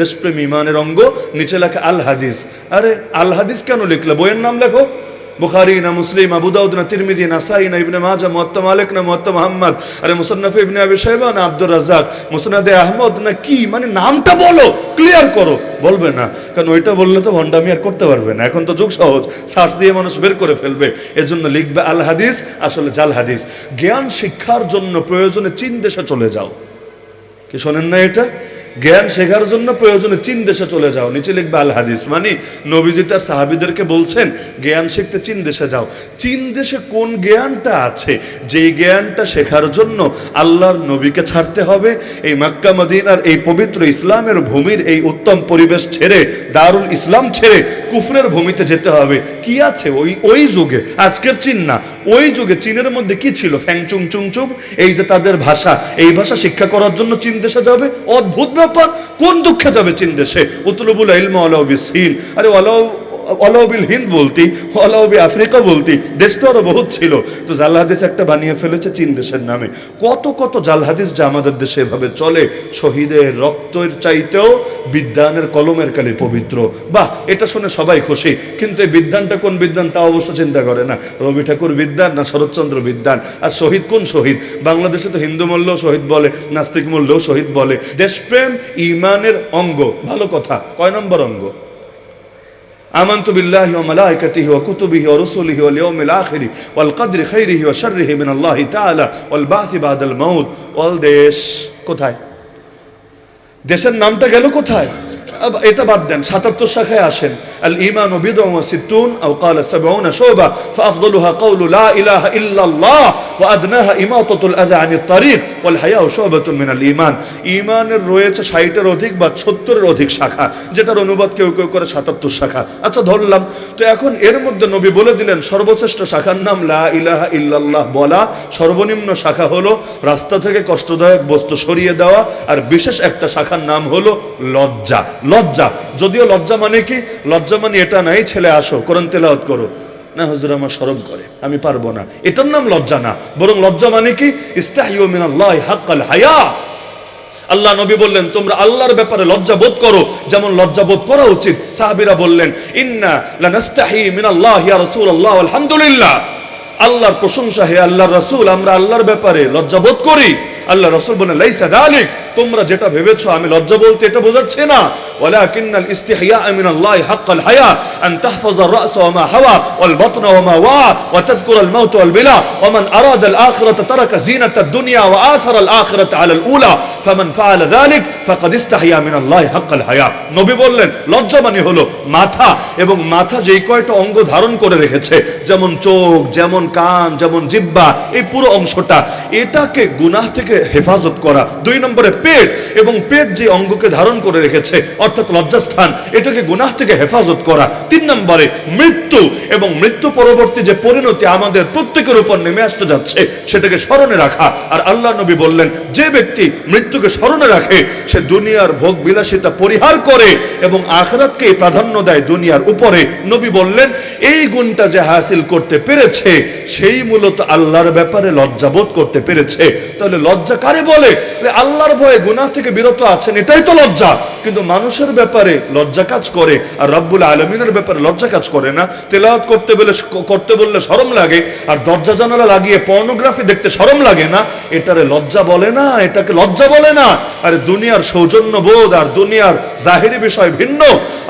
দেশপ্রেম ইমানের অঙ্গ, নিচে লেখা আল হাদিস। আরে, আল হাদিস কেন লিখলে? বইয়ের নাম লেখো। বুখারি না মুসলিম, আবু দাউদ না তিরমিদি না সাই, না ইবনে মাজা মুয়াত্তা মালিক, না মুয়াত্তা মুহাম্মদ, আরে মুসান্নাফ ইবনে আবি শাইবা, না আব্দুর রাজ্জাক, মুসনাদে আহমদ, না কি? মানে নামটা বলো ক্লিয়ার করো। বলবে না, কারণ ওইটা বললে তো ভন্ডামি আর করতে পারবে না। এখন তো যুগ সহজ, সার্চ দিয়ে মানুষ বের করে ফেলবে। এজন্য লিখবে আল হাদিস, আসলে জাল হাদিস। জ্ঞান শিক্ষার জন্য প্রয়োজনে চীন দেশে চলে যাও। কি শোনেন না এটা? জ্ঞান শেখার জন্য প্রয়োজনে চীন দেশে চলে যাও। নিচে লিখবে আল হাদিস। মানে নবীজি তার সাহাবিদেরকে বলছেন, জ্ঞান শিখতে চীন দেশে যাও। চীন দেশে কোন জ্ঞানটা আছে? যেই জ্ঞানটা শেখার জন্য আল্লাহর নবীকে ছাড়তে হবে, এই মক্কা মদিনার এই পবিত্র ইসলামের ভূমির এই উত্তম পরিবেশ ছেড়ে, দারুল ইসলাম ছেড়ে কুফরের ভূমিতে যেতে হবে। কি আছে? ওই ওই যুগে, আজকের চীন না। ওই যুগে চীনের মধ্যে কি ছিল? ফ্যাং চুং চুং চুং এই যে তাদের ভাষা, এই ভাষা শিক্ষা করার জন্য চীন দেশে যাবে? অদ্ভুত ব্যাপার? কোন দুঃখে যাবে চীন দেশে? উতলবুল ইলম আলাউবি সিন আরে আলাউ অলাউবিল হিন্দ বলতি অলাউবি আফ্রিকা বলতি, দেশ তো আরও বহুত ছিল। তো জাল হাদিস একটা বানিয়ে ফেলেছে চীন দেশের নামে। কত কত জাল হাদিস যা আমাদের দেশে এভাবে চলে, শহীদের রক্তের চাইতেও বিদ্যানের কলমের কালি পবিত্র। বাহ, এটা শুনে সবাই খুশি, কিন্তু এই বিদ্যানটা কোন বিদ্যান তা অবশ্য চিন্তা করে না। রবি ঠাকুর বিদ্যান না শরৎচন্দ্র বিদ্যান আর শহীদ কোন শহীদ? বাংলাদেশে তো হিন্দু মূল্যও শহীদ বলে, নাস্তিক মূল্যও শহীদ বলে। দেশপ্রেম ইমানের অঙ্গ, ভালো কথা। কয় নম্বর অঙ্গ? آمنت بالله وملائكته وكتبه ورسله واليوم الآخر والقدر خيره وشره من الله تعالى والبعث بعد الموت. والديش কোথায়? দেশের নামটা গেল কোথায়? এটা বাদ দেন সাতাত্তর শাখায় আসেন। আল ইমান ও বিদম ও সিদ্দুন আও কাল সাবউনা শোবা ফাফদলুহা কাউলু লা ইলাহা ইল্লাল্লাহ। ওয়াদনাহা ইমাতাতুল আযা আনিত তারিক ওয়াল হায়াউ শুবাতুন মিনাল ঈমান। ঈমানের রয়েছে 60 অধিক বা 70 অধিক শাখা, যেটার অনুবাদ কেউ কেউ করে 77 শাখা। আচ্ছা ধরলাম। তো এখন এর মধ্যে নবী বলে দিলেন, সর্বশ্রেষ্ঠ শাখার নাম লা ইলাহা ইল্লাল্লাহ বলা সর্বনিম্ন শাখা হলো রাস্তা থেকে কষ্টদায়ক বস্তু সরিয়ে দেওয়া, আর বিশেষ একটা শাখার নাম হলো লজ্জা। লজ্জা। যদিও লজ্জা মানে কি? লজ্জা মানে এটা নাই, ছেলে আসো, কোরআন তেলাওয়াত করো। না হুজুর আমার শরম করে আমি পারব না। এটার নাম লজ্জা না। বরং লজ্জা মানে কি? হায়া। আল্লাহ নবী বললেন, তোমরা আল্লাহর ব্যাপারে লজ্জা বোধ করো। যেমন লজ্জা বোধ করা উচিত। সাহাবীরা বললেন, ইন্না লানাস্তাহি মিনাল্লাহ ইয়া রাসূলুল্লাহ, আলহামদুলিল্লাহ। আল্লাহর প্রশংসা, হে আল্লাহর রাসূল, আমরা আল্লাহর ব্যাপারে লজ্জা বোধ করি। আল্লাহ রসুল বলেন, লাইসা দালিক, তোমরা যেটা ভেবেছো আমি লজ্জা বলতে এটা বোঝাচ্ছে না। ওয়ালাকিন আল ইস্তিহিয়া আমিন আল্লাহ হক আল হায়া, আন তাহফাজ আর-রাস ওয়া মা হাওয়া, ওয়াল বাতন ওয়া মা ওয়া ওয়া তাযকুর আল মাউত ওয়াল বিলা, ওয়া মান আরাদ আল আখিরাত আখিরাতা তারাকা জিনাতা দুনিয়া ওয়া আসারা আল আখিরাত আলা আল উলা, ফামান ফাআল যালিক ফাকাদ ইস্তাহিয়া মিন আল্লাহ হক আল হায়া। নবী বললেন লজ্জা মানে হলো মাথা, এবং মাথা যেই কয়টা অঙ্গ ধারণ করে রেখেছে, যেমন চোখ, যেমন কান, যেমন জিব্বা এই পুরো অংশটা, এটাকে গুনাহ থেকে হেফাজত করা। দুই নম্বরে পেট এবং পেট যে অঙ্গকে ধারণ করে রেখেছে, অর্থাৎ লজ্জাস্থান, এটাকে গুনাহ থেকে হেফাজত করা। তিন নম্বরে মৃত্যু এবং মৃত্যু পরবর্তী যে পরিণতি আমাদের প্রত্যেকের উপর নেমে আসতে যাচ্ছে, সেটাকে স্মরণে রাখা। আর আল্লাহ নবী বললেন, যে ব্যক্তি মৃত্যুকে স্মরণে রাখে, সে দুনিয়ার ভোগ বিলাসিতা পরিহার করে এবং আখরাতকে প্রাধান্য দেয় দুনিয়ার উপরে। নবী বললেন, এই গুণটা যে হাসিল করতে পেরেছে, সেই মূলত আল্লাহর ব্যাপারে লজ্জাবোধ করতে পেরেছে। তাহলে লজ্জা কারে বলে আল্লাহর ভয়ে গুনাহ থেকে বিরত আছেন, এটাই তো লজ্জা। কিন্তু মানুষের ব্যাপারে লজ্জা কাজ করে আর রব্বুল আলমিনের ব্যাপারে লজ্জা কাজ করে না। তেলাওয়াত করতে বলে করতে বললে শরম লাগে আর দরজা জানালা লাগিয়ে পর্নোগ্রাফি দেখতে শরম লাগে না। এটারে লজ্জা বলে না, এটাকে লজ্জা বলে না। আর দুনিয়ার সৌজন্য বোধ আর দুনিয়ার জাহেরি বিষয় ভিন্ন।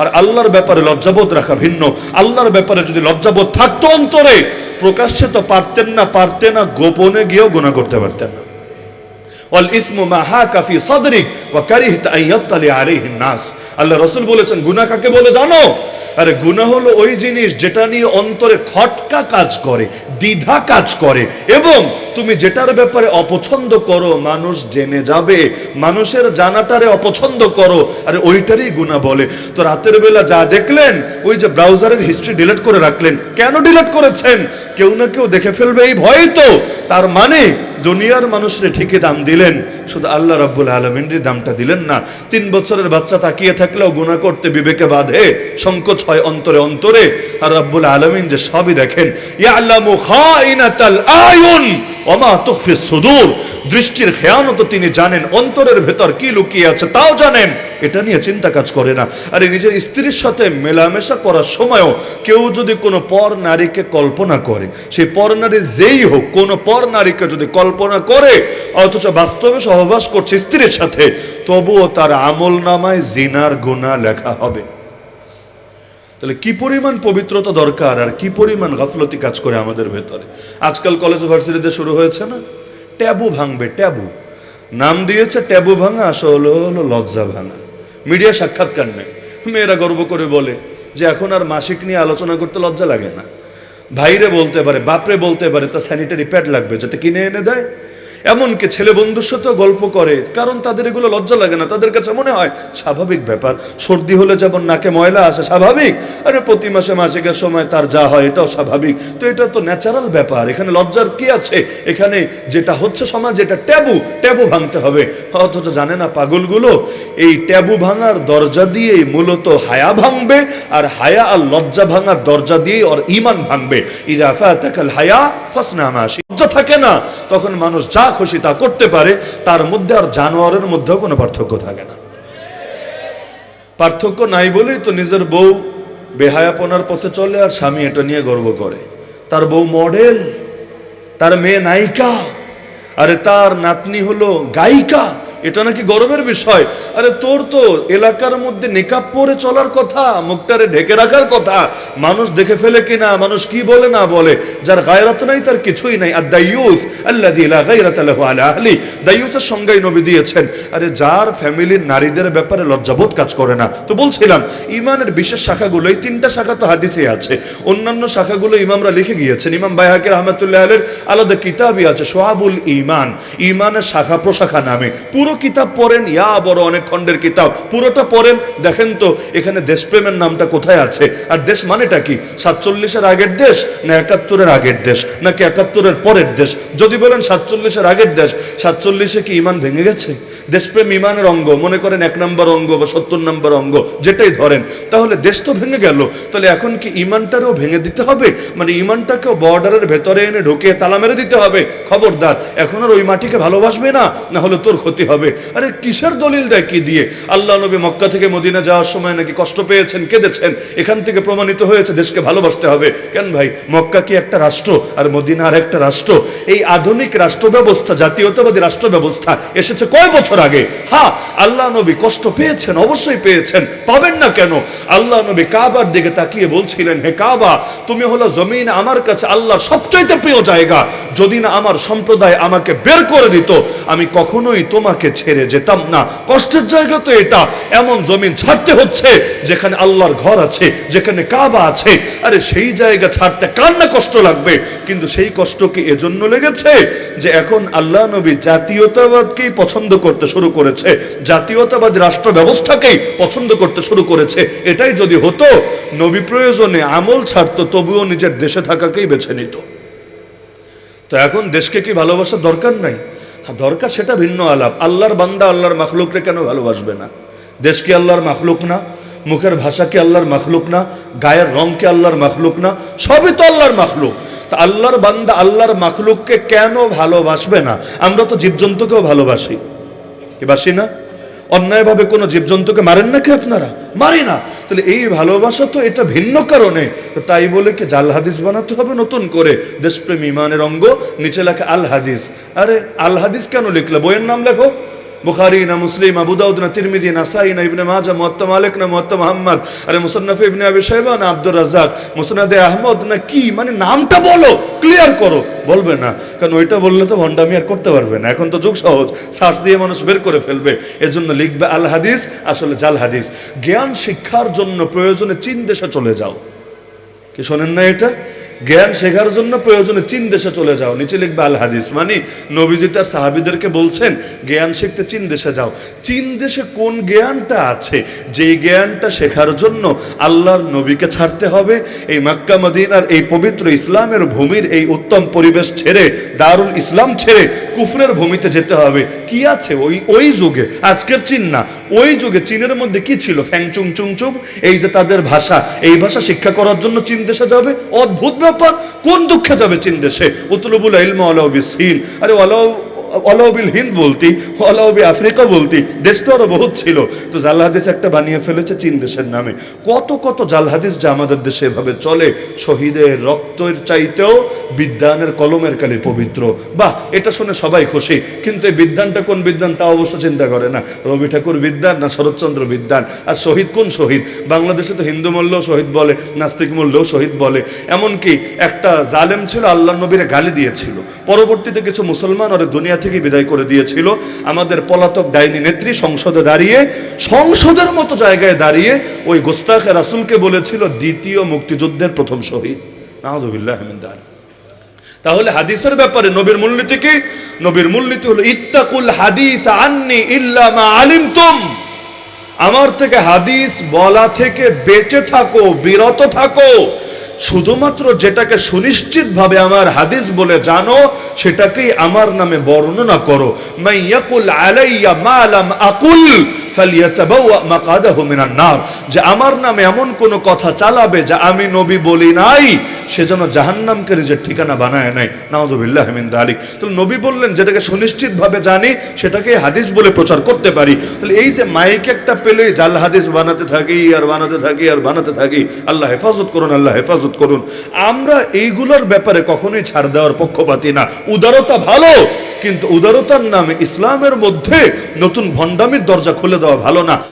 আর আল্লাহর ব্যাপারে লজ্জাবোধ রাখা ভিন্ন। আল্লাহর ব্যাপারে যদি লজ্জাবোধ থাকতো অন্তরে, প্রকাশ্যে তো পারতেন না পারতেন না, গোপনে গিয়েও গুণা করতে পারতেন না। ওয়াল ইসমু মা হাকা ফি সাদরিক ওয়া কারিহতা আন ইয়াত্তালি আলাইহিন নাস। আল্লাহ রাসূল বলেছেন, গুনাহ কাকে বলে জানো? আরে গুনাহ হলো ওই জিনিস যেটা নিয়ে অন্তরে খটকা কাজ করে, দ্বিধা কাজ করে। এবং তুমি যেটার ব্যাপারে অপছন্দ করো, মানুষ জেনে যাবে। মানুষের জানাটারে অপছন্দ করো, আরে ওইটারই গুনাহ বলে। তো রাতের বেলা যা দেখলেন, ওই যে ব্রাউজারের হিস্ট্রি ডিলিট করে রাখলেন। কেন ডিলিট করেছেন? কেউ না কেউ দেখে ফেলবে এই ভয় তো। তার মানে দুনিয়ার মানুষরে ঠিকই দাম দিলেন। শুধু আল্লাহ রাব্বুল আলমিনের দামটা দিলেন না। তিন বছরের বাচ্চা তাকিয়ে থাকলেও গুণা করতে বিবেকে বাঁধে, সংকোচ হয় অন্তরে অন্তরে। আর রব্বুল আলমিন যে সবই দেখেন, ইয়ালামু খাইনাতাল আয়ুন ওমা তুখফি সুদূর। দৃষ্টির খেয়ানত তিনি জানেন, অন্তরের ভেতর কি লুকিয়ে আছে তাও জানেন। এটা নিয়ে চিন্তা কাজ করে না। আরে নিজের স্ত্রীর সাথে মেলামেশা করার সময়ও কেউ যদি কোনো পর নারীকে কল্পনা করে, সেই পর নারী যেই হোক, কোনো পর নারীকে যদি কল্পনা করে, অথচ বাস্তবে সহবাস করছে স্ত্রীর সাথে, তবুও তার আমল নামায় জিনার গুণা লেখা হবে। তাহলে কি পরিমাণ পবিত্রতা দরকার আর কি পরিমাণ গাফলতি কাজ করে আমাদের ভেতরে? আজকাল কলেজ ভার্সিটিতে শুরু হয়েছে না? ট্যাবু ভাঙবে, ট্যাবু। নাম দিয়েছে ট্যাবু ভাঙা, আসলে হলো লজ্জা ভাঙা। মিডিয়া সাক্ষাৎকার নেই। মেয়েরা গর্ব করে বলে যে এখন আর মাসিক নিয়ে আলোচনা করতে লজ্জা লাগে না। ভাইরে বলতে পারে, বাপরে বলতে পারে, তা স্যানিটারি প্যাড লাগবে, যাতে কিনে এনে দেয়। এমনকি ছেলে বন্ধুর সাথেও গল্প করে, কারণ তাদের এগুলো লজ্জা লাগে না। তাদের কাছে মনে হয় স্বাভাবিক ব্যাপার। সর্দি হলে যেমন নাকে ময়লা আসে, স্বাভাবিক। আরে প্রতি মাসে মাসিকের সময় তার যা হয়, এটাও স্বাভাবিক। তো এটা তো ন্যাচারাল ব্যাপার। এখানে লজ্জার কি আছে? এখানে যেটা হচ্ছে সমাজ, এটা ট্যাবু। ট্যাবু ভাঙতে হবে। অথচ জানে না পাগলগুলো? এই ট্যাবু ভাঙার দরজা দিয়েই মূলত হায়া ভাঙবে, আর হায়া আর লজ্জা ভাঙার দরজা দিয়েই ওর ইমান ভাঙবে। ইদা ফাতাকাল হায়া ফাসনা মাশি। লজ্জা থাকে না। তখন মানুষ যা খুশি তা করতে পারে, তার মধ্যে আর জানোয়ারের মধ্যেও কোনো পার্থক্য থাকে না। পার্থক্য নাই বলেই তো নিজের বউ বেহায়াপনার পথে চলে আর স্বামী এটা নিয়ে গর্ব করে। তার বউ মডেল তার মেয়ে নায়িকা, আরে তার নাতনি হলো গায়িকা এটা নাকি গর্বের বিষয়? আরে তোর তো এলাকার মধ্যে নেকাব পরে চলার কথা, মুখটারে ঢেকে রাখার কথা। মানুষ দেখে ফেলে কিনা, মানুষ কি বলে না বলে। যার গায়রাত নাই, তার কিছুই নাই। আর দাইয়ুস আল্লাযী লা গায়রাত লাহু আহলি দাইয়ুসের সংজ্ঞাই নবী দিয়েছেন। আরে যার ফ্যামিলির নারীদের ব্যাপারে লজ্জাবোধ কাজ করে না। তো বলছিলাম, ইমানের বিশেষ শাখাগুলো, এই তিনটা শাখা তো হাদিসে আছে। অন্যান্য শাখাগুলো ইমামরা লিখে গিয়েছেন। ইমাম বাইহাকি রহমতুল্লাহ আলের আলাদা কিতাবই আছে, সোহাবুল ইমান ইমানের শাখা প্রশাখা নামে। পুরো কিতাব পড়েন, ইয়া বড় অনেক খণ্ডের কিতাব। পুরোটা পড়েন, দেখেন তো, এখানে দেশপ্রেমের নামটা কোথায় আছে? আর দেশ মানেটা কি? সাতচল্লিশের আগের দেশ না একাত্তরের আগের দেশ? নাকি একাত্তরের পরের দেশ? যদি বলেন সাতচল্লিশের আগের দেশ, সাতচল্লিশে কি ইমান ভেঙে গেছে? দেশপ্রেম ইমানের অঙ্গ, মনে করেন এক নম্বর অঙ্গ বা সত্তর নম্বর অঙ্গ, যেটাই ধরেন। তাহলে দেশ তো ভেঙে গেল, তাহলে এখন কি ইমানটারও ভেঙে দিতে হবে? মানে ইমানটাকেও বর্ডারের ভেতরে এনে ঢুকিয়ে তালা মেরে দিতে হবে? খবরদার, এখন আর ওই মাটিকে ভালোবাসবে না? না হলে তোর ক্ষতি হবে। আরে কিসের দলিল দেয় কি দিয়ে? আল্লাহ নবী মক্কা থেকে মদিনা যাওয়ার সময় নাকি কষ্ট পেয়েছেন, কেঁদেছেন, এখান থেকে প্রমাণিত হয়েছে দেশকে ভালোবাসতে হবে। কেন ভাই? মক্কা কি একটা রাষ্ট্র আর মদিনা আর একটা রাষ্ট্র? এই আধুনিক রাষ্ট্র ব্যবস্থা জাতীয়তাবাদী রাষ্ট্র ব্যবস্থা এসেছে কয় বছর আগে? হ্যাঁ আল্লাহ নবী কষ্ট পেয়েছেন, অবশ্যই পেয়েছেন। পাবেন না কেন? আল্লাহ নবী কাবার দিকে তাকিয়ে বলছিলেন, হে কাবা, তুমি হলো জমিন আমার কাছে আল্লাহ সবচাইতে প্রিয় জায়গা। যদি না আমার সম্প্রদায় আমাকে বের করে দিত, আমি কখনোই তোমাকে ছেড়ে যেতাম না। কষ্টের জায়গা তো এটা। এমন জমিন ছাড়তে হচ্ছে, যেখানে আল্লাহর ঘর আছে, যেখানে কাবা আছে। আরে সেই জায়গা ছাড়তে কার না কষ্ট লাগবে? কিন্তু সেই কষ্ট কি এজন্য লেগেছে? যে এখন আল্লাহ নবী জাতীয়তাবাদকেই পছন্দ করতে শুরু করেছে। জাতীয়তাবাদ রাষ্ট্র ব্যবস্থাকেই পছন্দ করতে শুরু করেছে। এটাই যদি হতো, নবী প্রয়োজনে আমল ছাড়তো, তবুও নিজের দেশে থাকাকেই বেছে নিত। তো এখন দেশকে কি ভালোবাসার দরকার নাই? দরকার সেটা ভিন্ন আলাপ। আল্লাহর বান্দা আল্লাহর মাখলুকরে কেন ভালোবাসবে না? দেশকে আল্লাহর মাখলুক না? মুখের ভাষাকে আল্লাহর মাখলুক না? গায়ের রং কি আল্লাহর মাখলুক না? সবই তো আল্লাহর মাখলুক। তা আল্লাহর বান্দা আল্লাহর মাখলুককে কেন ভালোবাসবে না? আমরা তো জীবজন্তুকেও ভালোবাসি। কি বাসি না? অন্যায়ভাবে কোনো জীবজন্তুকে মারেন নাকি আপনারা? মারি না। তাহলে এই ভালোবাসা তো এটা ভিন্ন কারণে। তাই বলে কি জাল হাদিস বানাতে হবে নতুন করে? দেশপ্রেম ইমানের অঙ্গ, নিচে লেখা আল হাদিস। আরে আল হাদিস কেন লিখলে? বইয়ের নাম লেখো। বুখারি না মুসলিম আবু দাউদ না তিরমিদি না সাই না ইবনে মাজা মুয়াত্তা মালিক না মুয়াত্তা মুহাম্মদ আরে মুসান্নাফ ইবনে আবি শাইবা না আব্দুর রাজ্জাক মুসনাদে আহমদ না কি? মানে নামটা বলো ক্লিয়ার করো। বলবে না। কারণ ওইটা বললে তো ভণ্ডামি আর করতে পারবে না। এখন তো যুগ সহজ। সার্চ দিয়ে মানুষ বের করে ফেলবে। এজন্য লিখবে আল হাদিস, আসলে জাল হাদিস। জ্ঞান শিক্ষার জন্য প্রয়োজনে চীন দেশে চলে যাও। কি শোনেন না এটা? জ্ঞান শেখার জন্য প্রয়োজনে চীন দেশে চলে যাও। নিচে লিখবে আল হাদিস। মানে নবীজি তার সাহাবিদেরকে বলছেন, জ্ঞান শিখতে চীন দেশে যাও। চীন দেশে কোন জ্ঞানটা আছে? যেই জ্ঞানটা শেখার জন্য আল্লাহর নবীকে ছাড়তে হবে, এই মক্কা মদিনার এই পবিত্র ইসলামের ভূমির এই উত্তম পরিবেশ ছেড়ে, দারুল ইসলাম ছেড়ে কুফরের ভূমিতে যেতে হবে। কি আছে? ওই ওই যুগে, আজকের চীন না। ওই যুগে চীনের মধ্যে কি ছিল? ফ্যাং চুং চুং চুং এই যে তাদের ভাষা, এই ভাষা শিক্ষা করার জন্য চীন দেশে যাবে? অদ্ভুত ব্যাপার কোন দুঃখে যাবে চীন দেশে উতলুবুল ইলমা আলাউ সিন আরে আলাউ অলাউবিল হিন্দ বলতি অলাউবি আফ্রিকা বলতি, দেশ তো আরও বহুত ছিল। তো জাল হাদিস একটা বানিয়ে ফেলেছে চীন দেশের নামে। কত কত জাল হাদিস যা আমাদের দেশে এভাবে চলে, শহীদের রক্তের চাইতেও বিদ্যানের কলমের কালি পবিত্র। বাহ, এটা শুনে সবাই খুশি। কিন্তু এই বিদ্যানটা কোন বিদ্যান তা অবশ্য চিন্তা করে না। রবি ঠাকুর বিদ্যান না শরৎচন্দ্র বিদ্যান আর শহীদ কোন শহীদ? বাংলাদেশে তো হিন্দু মূল্যও শহীদ বলে, নাস্তিক মূল্যও শহীদ বলে। এমনকি একটা জালেম ছিল, আল্লাহ নবীরে গালি দিয়েছিল। পরবর্তীতে কিছু মুসলমান ওরা দুনিয়া থেকে বিদায় করে দিয়েছিল। আমাদের পলাতক ডাইনি নেত্রী সংসদে দাঁড়িয়ে, সংসদের মতো জায়গায় দাঁড়িয়ে ওই গোস্তাখ রাসুলকে বলেছিল, দ্বিতীয় মুক্তিযুদ্ধের প্রথম শহীদ। নাহজুবিল্লাহ আহমেদার তাহলে হাদিসের ব্যাপারে নবীর মূলনীতি কি? নবীর মূলনীতি হলো, ইত্তাকুল হাদিস আন্নি ইল্লা মা আলিমতুম। আমার থেকে হাদিস বলা থেকে বেঁচে থাকো, বিরত থাকো। শুধুমাত্র যেটাকে সুনিশ্চিতভাবে আমার হাদিস বলে জানো, সেটাকেই আমার নামে বর্ণনা করো। মাইয়াকুল আলাইয়া মা লাম আকুল যে আমার নামে এমন কোন কথা চালাবে আমি নবী বলি নাই জাহান্নামকে নিজের ঠিকানা বানায় নাই তাহলে নবী বললেন, যেটাকে জানি, সেটাকে হাদিস বলে প্রচার করতে পারি। তাহলে এই যে মাইক একটা জাল হাদিস বানাতে থাকি, আর বানাতে থাকি, আর বানাতে থাকি, আল্লাহ হেফাজত করুন, আল্লাহ হেফাজত করুন। আমরা এইগুলোর ব্যাপারে কখনোই ছাড় দেওয়ার পক্ষপাতি না। উদারতা ভালো, কিন্তু উদারতার নামে ইসলামের মধ্যে নতুন ভণ্ডামির দরজা খুলে দেওয়া ভালো না।